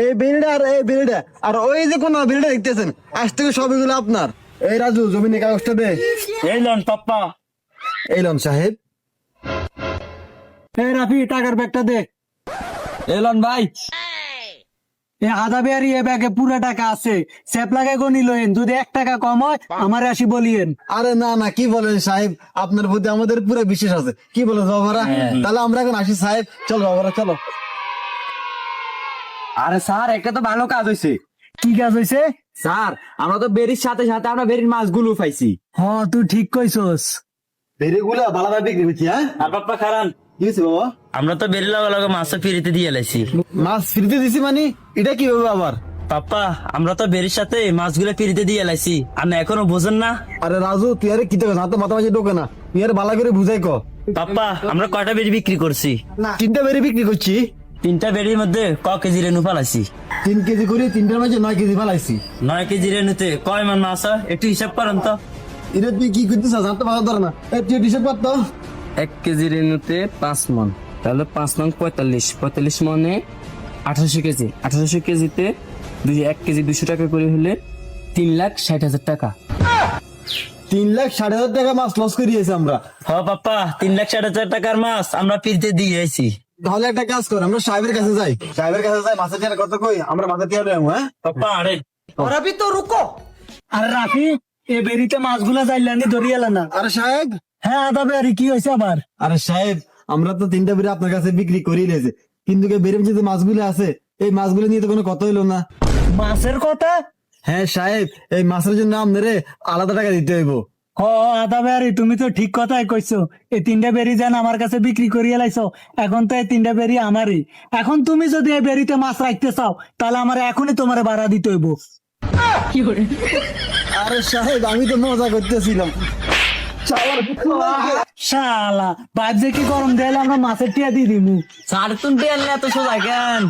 এই আর এই আর ওই যে কোন দেখতেছেন? আজ থেকে সবগুলো আপনার। এই রাজু জমিনে কাগজটা দে। এই লন পাপ্পা। এই লন সাহেব। এই রাফি টাকার ব্যাগটা দে। এলন ভাই। এ আধা বেয়ারি এ ব্যাগে পুরো টাকা আছে। লাগে গনি লইন যদি এক টাকা কম হয় আমার আসি বলিয়েন। আরে না না কি বলেন সাহেব? আপনার প্রতি আমাদের পুরো বিশ্বাস আছে। কি বলেন বাবারা? তাহলে আমরা এখন আসি সাহেব। চলো বাবারা চলো। আরে স্যার একটা তো ভালো কাজ হয়েছে কি কাজ হয়েছে স্যার আমরা তো বেরির সাথে সাথে আমরা বেরির মাছগুলো পাইছি। হ তুই ঠিক কইছস। বেরিগুলা বালাদা বিক্রি করছি হ্যাঁ? আর পাপ্পা খারান কি হয়েছে বাবা? আমরা তো বেরিয়ে লগে লগে মাছটা ফিরিতে দিয়ে লাইছি। মাছ ফ্রিতে দিছি মানে? এটা কি হবে আবার? পাপ্পা আমরা তো বেরির সাথে মাছগুলো ফিরিতে দিয়ে লাইছি। আপনি এখনও বোঝেন না? আরে রাজু তুই আরে কি দেখো তো মাথা মাঝে ঢোকে না। তুই আরে বালা করে বুঝাই ক। পাপ্পা আমরা কয়টা বেরি বিক্রি করছি? তিনটা বেরি বিক্রি করছি। তিনটা বেরির মধ্যে ক কেজি রেনু পালাইছি তিন কেজি করে তিনটার মাঝে নয় কেজি ফালাইছি। নয় কেজি রেনুতে কয় মান মাছ? একটু হিসাব করেন তো। এটা তুই কি করতেছ জানতে পারো ধর না। তুই হিসেব পারতো এক কেজি রেনুতে পাঁচ মন তাহলে পাঁচ নং পঁয়তাল্লিশ। পঁয়তাল্লিশ মনে আঠারোশো কেজি। আঠারোশো কেজিতে দুই এক কেজি দুশো টাকা করে হলে তিন লাখ ষাট হাজার টাকা। তিন লাখ সাড়ে হাজার টাকা মাছ লস করিয়েছি আমরা। হ পাপ্পা তিন লাখ ষাট হাজার টাকার মাছ আমরা ফিরতে দিয়ে আইছি। তাহলে একটা কাজ কর আমরা সাহেবের কাছে যাই। সাহেবের কাছে যাই মাছের টিয়ার কত কই আমরা মাছের টিয়ার নেব হ্যাঁ? পাপ্পা আরে। আর রাফি এ বেরিতে মাছগুলা যাইলানি ধরিয়ালা না আরে সাহেব! হ্যাঁ কি হয়েছে আবার? আরে সাহেব আমরা তো তিনটা বেরি আপনার কাছে বিক্রি করিয়ে লেছে কিন্তু বেরিম যে মাছগুলো আছে এই মাছগুলো নিয়ে তো কোনো কথা হইল না। মাছের কথা? হ্যাঁ সাহেব এই মাছের জন্য আপনারে আলাদা টাকা দিতে হইব। হ আধা বেয়ারি তুমি তো ঠিক কথাই কইছো এই তিনটা বেরি যেন আমার কাছে বিক্রি করিয়া লাইছো এখন তো এই তিনটা বেরি আমারই এখন তুমি যদি এই বেরিতে মাছ রাখতে চাও তাহলে আমার এখনই তোমার ভাড়া দিতে হইব আরে সাহেব আমি তো মজা করতেছিলাম। শালা বাদ যে কি গরম দেয়ালে আমরা মাছের টিয়া দিয়ে দিমু। সাড়ে তিনটে আনলে এত সোজা কেন?